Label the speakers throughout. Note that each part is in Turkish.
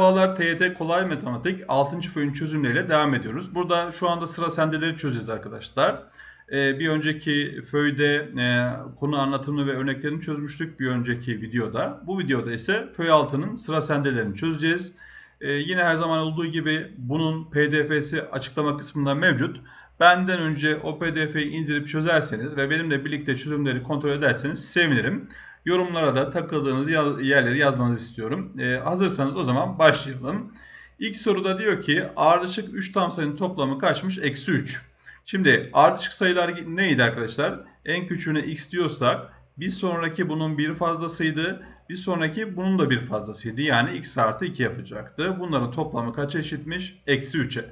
Speaker 1: Merhabalar TYT Kolay Matematik 6. föyün çözümleriyle devam ediyoruz. Burada şu anda sıra sendeleri çözeceğiz arkadaşlar. Ee, bir önceki föyde e, konu anlatımını ve örneklerini çözmüştük bir önceki videoda. Bu videoda ise föy 6'nın sıra sendelerini çözeceğiz. Ee, yine her zaman olduğu gibi bunun pdf'si açıklama kısmında mevcut. Benden önce o pdf'yi indirip çözerseniz ve benimle birlikte çözümleri kontrol ederseniz sevinirim. Yorumlara da takıldığınız yerleri yazmanızı istiyorum. Ee, hazırsanız o zaman başlayalım. İlk soruda diyor ki ardışık 3 tam sayının toplamı kaçmış? Eksi 3. Şimdi ardışık sayılar neydi arkadaşlar? En küçüğüne x diyorsak bir sonraki bunun bir fazlasıydı. Bir sonraki bunun da bir fazlasıydı. Yani x artı 2 yapacaktı. Bunların toplamı kaça eşitmiş? Eksi 3'e.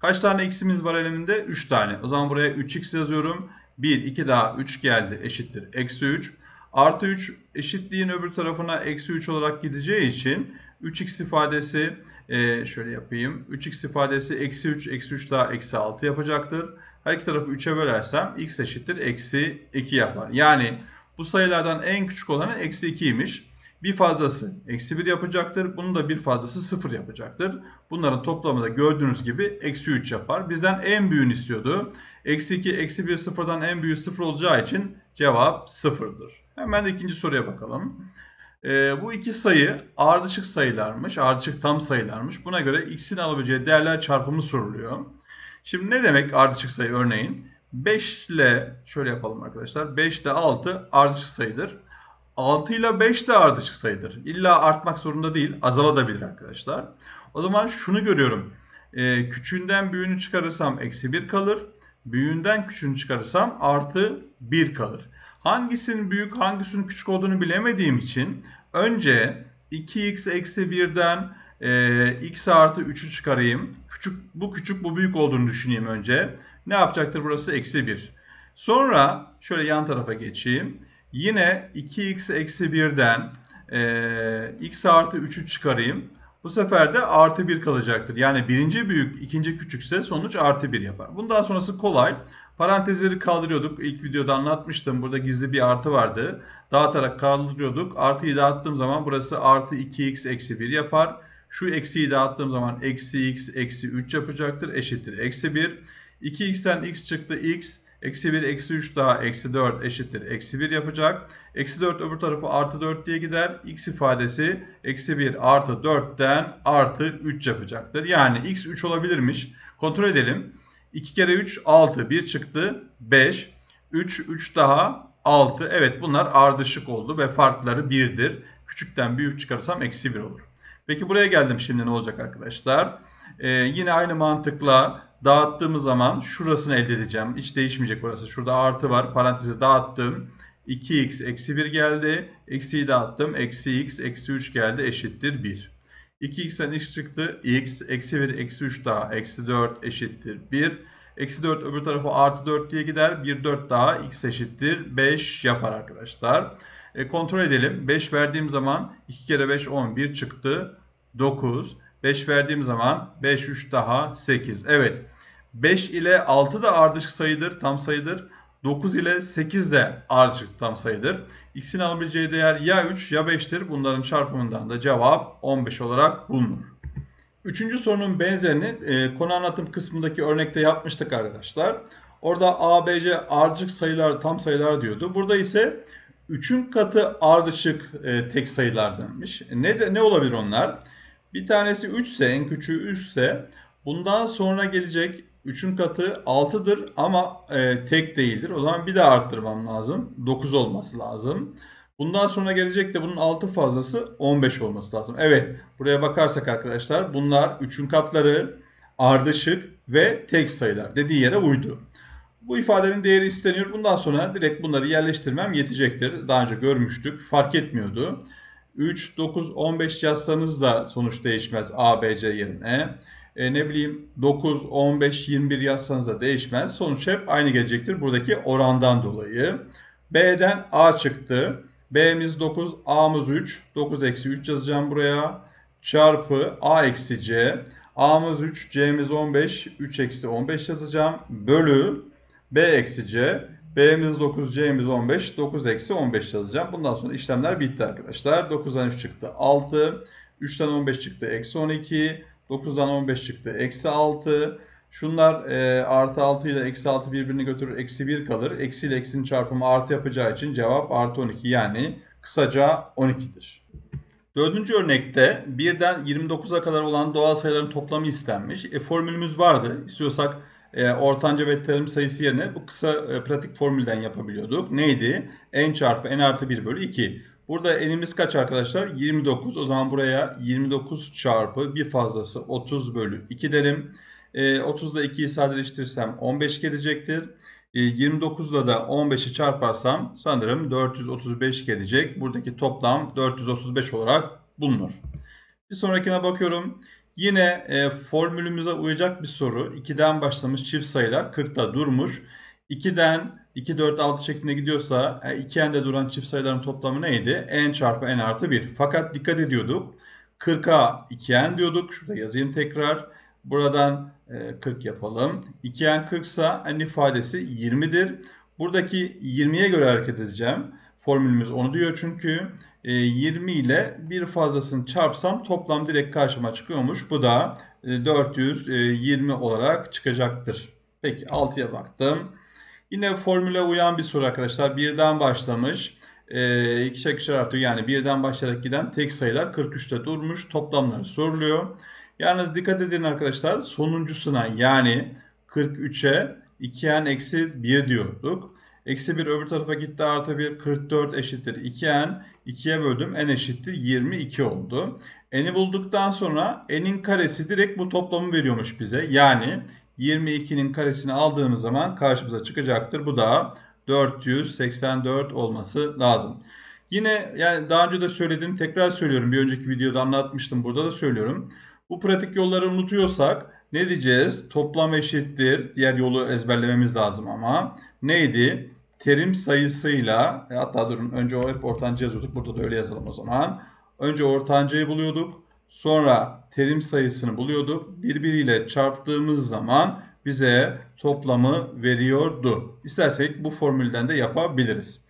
Speaker 1: Kaç tane x'imiz var elimde? 3 tane. O zaman buraya 3x yazıyorum. 1, 2 daha 3 geldi eşittir. Eksi 3. Artı 3 eşitliğin öbür tarafına eksi 3 olarak gideceği için 3x ifadesi e, şöyle yapayım. 3x ifadesi eksi 3 eksi 3 daha eksi 6 yapacaktır. Her iki tarafı 3'e bölersem x eşittir eksi 2 yapar. Yani bu sayılardan en küçük olanı eksi 2'ymiş. Bir fazlası eksi 1 yapacaktır. Bunun da bir fazlası 0 yapacaktır. Bunların toplamı da gördüğünüz gibi eksi 3 yapar. Bizden en büyüğünü istiyordu. Eksi 2, eksi 1 sıfırdan en büyüğü 0 olacağı için cevap 0'dır. Hemen ikinci soruya bakalım. Ee, bu iki sayı ardışık sayılarmış. Ardışık tam sayılarmış. Buna göre x'in alabileceği değerler çarpımı soruluyor. Şimdi ne demek ardışık sayı örneğin? 5 ile şöyle yapalım arkadaşlar. 5 ile 6 ardışık sayıdır. 6 ile 5 de ardışık sayıdır. İlla artmak zorunda değil. Azalabilir arkadaşlar. O zaman şunu görüyorum. Ee, küçüğünden büyüğünü çıkarırsam eksi 1 kalır. Büyüğünden küçüğünü çıkarırsam artı 1 kalır. Hangisinin büyük hangisinin küçük olduğunu bilemediğim için önce 2x eksi 1'den e, x artı 3'ü çıkarayım. Küçük, bu küçük bu büyük olduğunu düşüneyim önce. Ne yapacaktır burası? Eksi 1. Sonra şöyle yan tarafa geçeyim. Yine 2x eksi 1'den e, x artı 3'ü çıkarayım. Bu sefer de artı 1 kalacaktır. Yani birinci büyük, ikinci küçükse sonuç artı 1 yapar. Bundan sonrası kolay. Parantezleri kaldırıyorduk. İlk videoda anlatmıştım. Burada gizli bir artı vardı. Dağıtarak kaldırıyorduk. Artıyı dağıttığım zaman burası artı 2x eksi 1 yapar. Şu eksiyi dağıttığım zaman eksi x eksi 3 yapacaktır. Eşittir eksi 1. 2x'ten x çıktı x. Eksi 1 eksi 3 daha eksi 4 eşittir eksi 1 yapacak. Eksi 4 öbür tarafı artı 4 diye gider. X ifadesi eksi 1 artı 4'ten artı 3 yapacaktır. Yani x 3 olabilirmiş. Kontrol edelim. 2 kere 3 6. 1 çıktı 5. 3 3 daha 6. Evet bunlar ardışık oldu ve farkları 1'dir. Küçükten büyük çıkarsam eksi 1 olur. Peki buraya geldim şimdi ne olacak arkadaşlar? Ee, yine aynı mantıkla dağıttığımız zaman şurasını elde edeceğim. Hiç değişmeyecek orası. Şurada artı var. Parantezi dağıttım. 2x eksi 1 geldi. Eksiyi dağıttım. Eksi x eksi 3 geldi. Eşittir 1. 2x'ten x çıktı. x eksi 1 eksi 3 daha eksi 4 eşittir 1. Eksi 4 öbür tarafa artı 4 diye gider. 1 4 daha x eşittir 5 yapar arkadaşlar. E, kontrol edelim. 5 verdiğim zaman 2 kere 5 11 çıktı. 9. 5 verdiğim zaman 5 3 daha 8. Evet. 5 ile 6 da ardışık sayıdır. Tam sayıdır. 9 ile 8 de ardışık tam sayıdır. X'in alabileceği değer ya 3 ya 5'tir. Bunların çarpımından da cevap 15 olarak bulunur. Üçüncü sorunun benzerini e, konu anlatım kısmındaki örnekte yapmıştık arkadaşlar. Orada A, B, C ardışık sayılar, tam sayılar diyordu. Burada ise 3'ün katı ardışık e, tek sayılardanmış. Ne, de, ne olabilir onlar? Bir tanesi 3 ise, en küçüğü 3 ise bundan sonra gelecek 3'ün katı 6'dır ama e, tek değildir. O zaman bir daha arttırmam lazım. 9 olması lazım. Bundan sonra gelecek de bunun 6 fazlası 15 olması lazım. Evet buraya bakarsak arkadaşlar bunlar 3'ün katları ardışık ve tek sayılar dediği yere uydu. Bu ifadenin değeri isteniyor. Bundan sonra direkt bunları yerleştirmem yetecektir. Daha önce görmüştük. Fark etmiyordu. 3, 9, 15 yazsanız da sonuç değişmez A, B, C yerine. E, ne bileyim 9, 15, 21 yazsanız da değişmez. Sonuç hep aynı gelecektir buradaki orandan dolayı. B'den A çıktı. B'miz 9, A'mız 3. 9 eksi 3 yazacağım buraya. Çarpı A eksi C. A'mız 3, C'miz 15. 3 eksi 15 yazacağım. Bölü B eksi C. B'miz 9, C'miz 15. 9 eksi 15 yazacağım. Bundan sonra işlemler bitti arkadaşlar. 9'dan 3 çıktı 6. 3'ten 15 çıktı. Eksi 12. 9'dan 15 çıktı. Eksi 6. Şunlar e, artı 6 ile eksi 6 birbirini götürür. Eksi 1 kalır. Eksi ile eksinin çarpımı artı yapacağı için cevap artı 12. Yani kısaca 12'dir. Dördüncü örnekte 1'den 29'a kadar olan doğal sayıların toplamı istenmiş. E, formülümüz vardı. İstiyorsak e, ortanca ve terim sayısı yerine bu kısa e, pratik formülden yapabiliyorduk. Neydi? n çarpı n artı 1 bölü 2. Burada n'imiz kaç arkadaşlar? 29. O zaman buraya 29 çarpı bir fazlası 30 bölü 2 derim. E, 30 ile 2'yi sadeleştirirsem 15 gelecektir. E, 29 ile de 15'i çarparsam sanırım 435 gelecek. Buradaki toplam 435 olarak bulunur. Bir sonrakine bakıyorum. Yine e, formülümüze uyacak bir soru. 2'den başlamış çift sayılar 40'ta durmuş. 2'den 2, 4, 6 şeklinde gidiyorsa e, 2n'de duran çift sayıların toplamı neydi? n çarpı n artı 1. Fakat dikkat ediyorduk. 40'a 2n diyorduk. Şurada yazayım tekrar. Buradan 40 e, yapalım. 2n 40 ise n ifadesi 20'dir. Buradaki 20'ye göre hareket edeceğim. Formülümüz onu diyor çünkü. 20 e, ile bir fazlasını çarpsam toplam direkt karşıma çıkıyormuş. Bu da 420 olarak çıkacaktır. Peki 6'ya baktım. Yine formüle uyan bir soru arkadaşlar. Birden başlamış. E, ikişer ikişer artıyor. Yani birden başlayarak giden tek sayılar 43'te durmuş. Toplamları soruluyor. Yalnız dikkat edin arkadaşlar. Sonuncusuna yani 43'e 2n eksi 1 diyorduk. Eksi 1 öbür tarafa gitti artı 1 44 eşittir 2n. 2'ye böldüm n eşittir 22 oldu. n'i bulduktan sonra n'in karesi direkt bu toplamı veriyormuş bize. Yani 22'nin karesini aldığımız zaman karşımıza çıkacaktır. Bu da 484 olması lazım. Yine yani daha önce de söyledim tekrar söylüyorum. Bir önceki videoda anlatmıştım. Burada da söylüyorum. Bu pratik yolları unutuyorsak ne diyeceğiz? Toplam eşittir. Diğer yolu ezberlememiz lazım ama. Neydi? Terim sayısıyla e, hatta durun önce o hep ortanca yazıyorduk. Burada da öyle yazalım o zaman. Önce ortancayı buluyorduk. Sonra terim sayısını buluyorduk. Birbiriyle çarptığımız zaman bize toplamı veriyordu. İstersek bu formülden de yapabiliriz.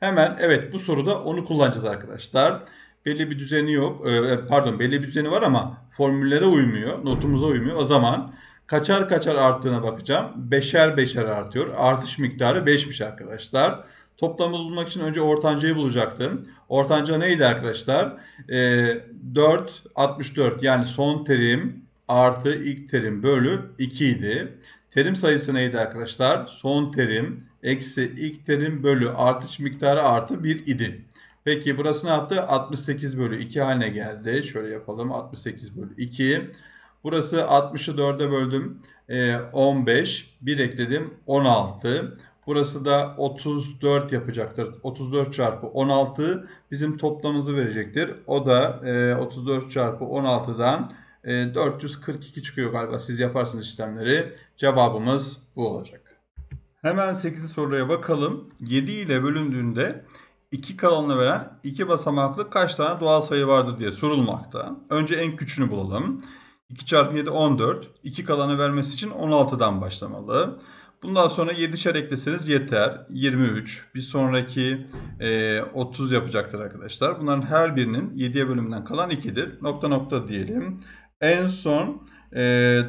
Speaker 1: Hemen evet bu soruda onu kullanacağız arkadaşlar. Belli bir düzeni yok. E, pardon belli bir düzeni var ama formüllere uymuyor. Notumuza uymuyor. O zaman kaçar kaçar arttığına bakacağım. Beşer beşer artıyor. Artış miktarı 5'miş arkadaşlar. Toplamı bulmak için önce ortancayı bulacaktım. Ortanca neydi arkadaşlar? E, 4, 64 yani son terim artı ilk terim bölü 2 idi. Terim sayısı neydi arkadaşlar? Son terim eksi ilk terim bölü artış miktarı artı 1 idi. Peki burası ne yaptı? 68 bölü 2 haline geldi. Şöyle yapalım. 68 bölü 2. Burası 60'ı 4'e böldüm. 15. Ee, 1 ekledim. 16. Burası da 34 yapacaktır. 34 çarpı 16 bizim toplamımızı verecektir. O da 34 e, çarpı 16'dan 442 e, çıkıyor galiba. Siz yaparsınız işlemleri. Cevabımız bu olacak. Hemen 8. soruya bakalım. 7 ile bölündüğünde 2 kalanını veren 2 basamaklı kaç tane doğal sayı vardır diye sorulmakta. Önce en küçüğünü bulalım. 2 çarpı 7 14. 2 kalanı vermesi için 16'dan başlamalı. Bundan sonra 7'şer ekleseniz yeter. 23. Bir sonraki e, 30 yapacaktır arkadaşlar. Bunların her birinin 7'ye bölümünden kalan 2'dir. Nokta nokta diyelim. En son e,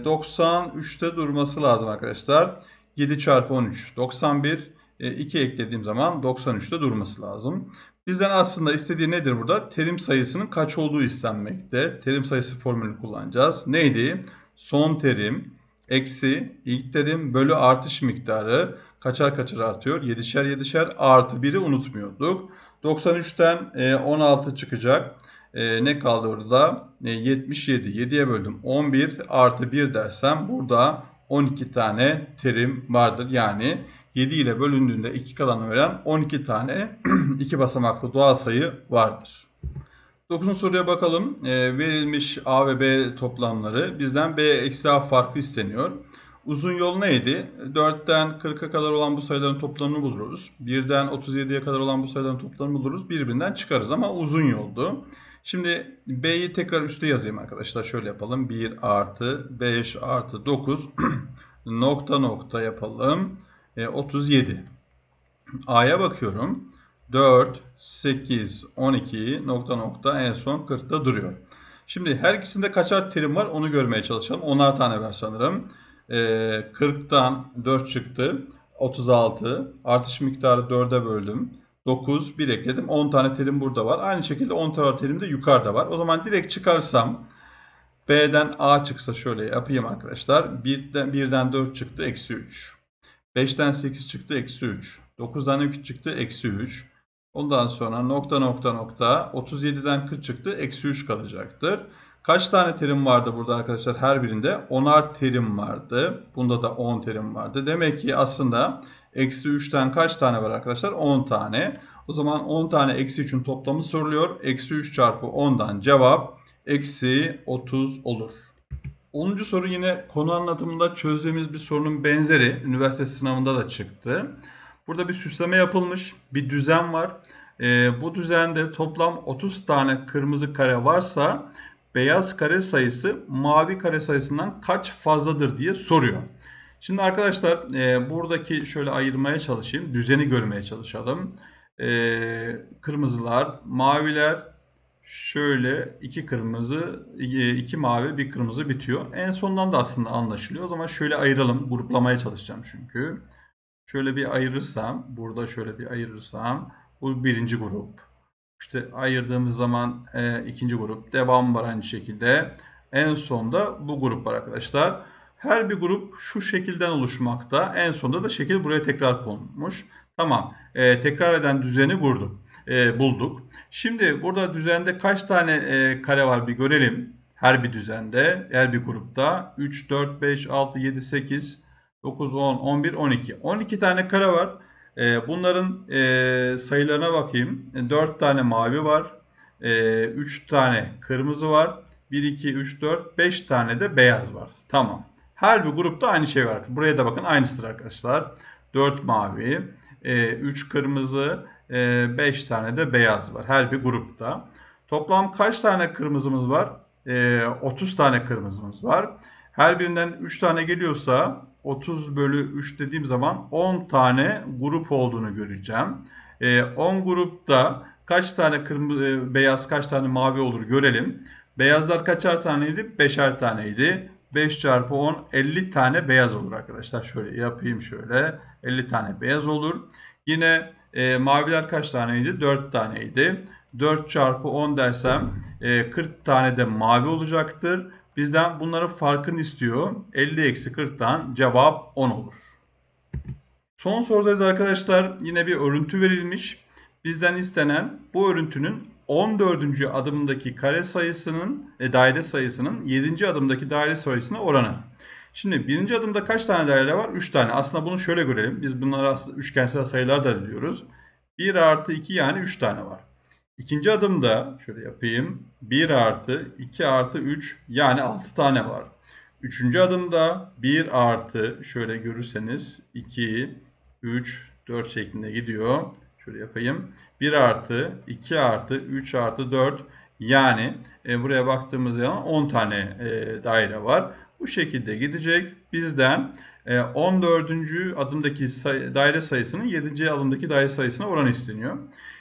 Speaker 1: 93'te durması lazım arkadaşlar. 7 çarpı 13 91. 2 eklediğim zaman 93'te durması lazım. Bizden aslında istediği nedir burada? Terim sayısının kaç olduğu istenmekte. Terim sayısı formülünü kullanacağız. Neydi? Son terim eksi ilk terim bölü artış miktarı kaçar kaçar artıyor? 7'şer 7'şer artı 1'i unutmuyorduk. 93'ten 16 çıkacak. E, ne kaldı orada? E, 77. 7'ye böldüm. 11 artı 1 dersem burada 12 tane terim vardır. Yani 7 ile bölündüğünde 2 kalanı veren 12 tane 2 basamaklı doğal sayı vardır. 9. soruya bakalım. E, verilmiş A ve B toplamları bizden B eksi A farkı isteniyor. Uzun yol neydi? 4'ten 40'a kadar olan bu sayıların toplamını buluruz. 1'den 37'ye kadar olan bu sayıların toplamını buluruz. Birbirinden çıkarız ama uzun yoldu. Şimdi B'yi tekrar üstte yazayım arkadaşlar. Şöyle yapalım. 1 artı 5 artı 9 nokta nokta yapalım. 37. E, A'ya bakıyorum. 4, 8, 12 nokta nokta en son 40'ta duruyor. Şimdi her ikisinde kaçar terim var onu görmeye çalışalım. Onar tane var sanırım. Ee, 40'tan 4 çıktı. 36. Artış miktarı 4'e böldüm. 9, 1 ekledim. 10 tane terim burada var. Aynı şekilde 10 tane terim de yukarıda var. O zaman direkt çıkarsam B'den A çıksa şöyle yapayım arkadaşlar. 1'den, 1'den 4 çıktı. Eksi 3. 5'ten 8 çıktı. Eksi 3. 9'dan 3 çıktı. Eksi 3. Ondan sonra nokta nokta nokta 37'den 40 çıktı. Eksi 3 kalacaktır. Kaç tane terim vardı burada arkadaşlar? Her birinde 10'ar terim vardı. Bunda da 10 terim vardı. Demek ki aslında eksi 3'ten kaç tane var arkadaşlar? 10 tane. O zaman 10 tane eksi 3'ün toplamı soruluyor. Eksi 3 çarpı 10'dan cevap eksi 30 olur. 10. soru yine konu anlatımında çözdüğümüz bir sorunun benzeri. Üniversite sınavında da çıktı. Burada bir süsleme yapılmış. Bir düzen var. Ee, bu düzende toplam 30 tane kırmızı kare varsa beyaz kare sayısı mavi kare sayısından kaç fazladır diye soruyor. Şimdi arkadaşlar e, buradaki şöyle ayırmaya çalışayım. Düzeni görmeye çalışalım. E, kırmızılar, maviler şöyle iki kırmızı, iki mavi, bir kırmızı bitiyor. En sondan da aslında anlaşılıyor. O zaman şöyle ayıralım. Gruplamaya çalışacağım çünkü. Şöyle bir ayırırsam, burada şöyle bir ayırırsam bu birinci grup. İşte ayırdığımız zaman e, ikinci grup. Devam var aynı şekilde. En sonda bu grup var arkadaşlar. Her bir grup şu şekilden oluşmakta. En sonunda da şekil buraya tekrar konmuş. Tamam. E, tekrar eden düzeni kurduk. E, bulduk. Şimdi burada düzende kaç tane e, kare var bir görelim. Her bir düzende, her bir grupta. 3, 4, 5, 6, 7, 8, 9, 10, 11, 12. 12 tane kare var. E, bunların e, sayılarına bakayım. 4 e, tane mavi var. E, 3 tane kırmızı var. 1, 2, 3, 4, 5 tane de beyaz var. Tamam. Her bir grupta aynı şey var. Buraya da bakın aynısıdır arkadaşlar. 4 mavi, 3 e, kırmızı, 5 e, tane de beyaz var. Her bir grupta. Toplam kaç tane kırmızımız var? 30 e, tane kırmızımız var. Her birinden 3 tane geliyorsa 30 bölü 3 dediğim zaman 10 tane grup olduğunu göreceğim. 10 grupta kaç tane kırmızı, beyaz kaç tane mavi olur görelim. Beyazlar kaçar taneydi? 5'er taneydi. 5 çarpı 10 50 tane beyaz olur arkadaşlar. Şöyle yapayım şöyle. 50 tane beyaz olur. Yine e, maviler kaç taneydi? 4 taneydi. 4 çarpı 10 dersem e, 40 tane de mavi olacaktır. Bizden bunların farkını istiyor. 50 eksi 40'tan cevap 10 olur. Son sorudayız arkadaşlar. Yine bir örüntü verilmiş. Bizden istenen bu örüntünün 14. adımdaki kare sayısının e, daire sayısının 7. adımdaki daire sayısına oranı. Şimdi birinci adımda kaç tane daire var? 3 tane. Aslında bunu şöyle görelim. Biz bunları aslında üçgensel sayılar da diyoruz. 1 artı 2 yani 3 tane var. İkinci adımda şöyle yapayım. 1 artı 2 artı 3 yani 6 tane var. Üçüncü adımda 1 artı şöyle görürseniz 2, 3, 4 şeklinde gidiyor. Şöyle yapayım. 1 artı, 2 artı, 3 artı 4 yani e, buraya baktığımız zaman 10 tane e, daire var. Bu şekilde gidecek. Bizden e, 14. adımdaki say daire sayısının 7. adımdaki daire sayısına oran isteniyor.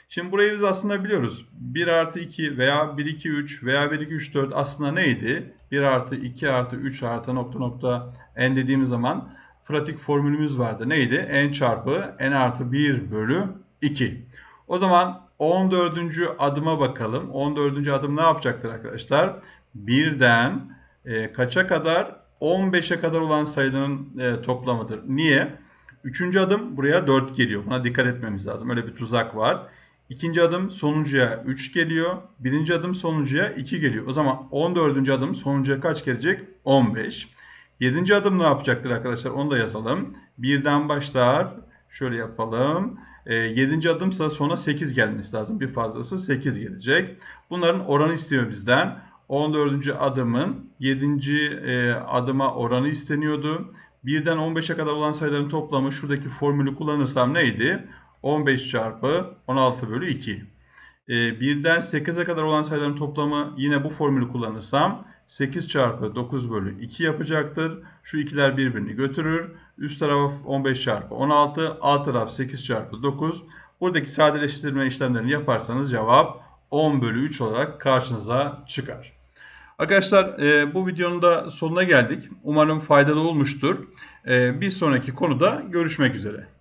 Speaker 1: Şimdi burayı biz aslında biliyoruz. 1 artı 2 veya 1 2 3 veya 1 2 3 4 aslında neydi? 1 artı 2 artı 3 artı nokta nokta n dediğimiz zaman pratik formülümüz vardı. Neydi? n çarpı n artı 1 bölü 2. O zaman 14. adıma bakalım. 14. adım ne yapacaktır arkadaşlar? Birden e, kaça kadar? 15'e kadar olan sayıların e, toplamıdır. Niye? Üçüncü adım buraya 4 geliyor. Buna dikkat etmemiz lazım. Öyle bir tuzak var. İkinci adım sonuncuya 3 geliyor. Birinci adım sonuncuya 2 geliyor. O zaman 14. adım sonuncuya kaç gelecek? 15. Yedinci adım ne yapacaktır arkadaşlar? Onu da yazalım. Birden başlar. Şöyle yapalım. E, 7. adımsa sonra 8 gelmesi lazım. Bir fazlası 8 gelecek. Bunların oranı istiyor bizden. 14. adımın 7. E, adıma oranı isteniyordu. Birden 15'e kadar olan sayıların toplamı şuradaki formülü kullanırsam neydi? 15 çarpı 16 bölü 2. E, birden 8'e kadar olan sayıların toplamı yine bu formülü kullanırsam 8 çarpı 9 bölü 2 yapacaktır. Şu ikiler birbirini götürür. Üst taraf 15 çarpı 16. Alt taraf 8 çarpı 9. Buradaki sadeleştirme işlemlerini yaparsanız cevap 10 bölü 3 olarak karşınıza çıkar. Arkadaşlar e, bu videonun da sonuna geldik. Umarım faydalı olmuştur. E, bir sonraki konuda görüşmek üzere.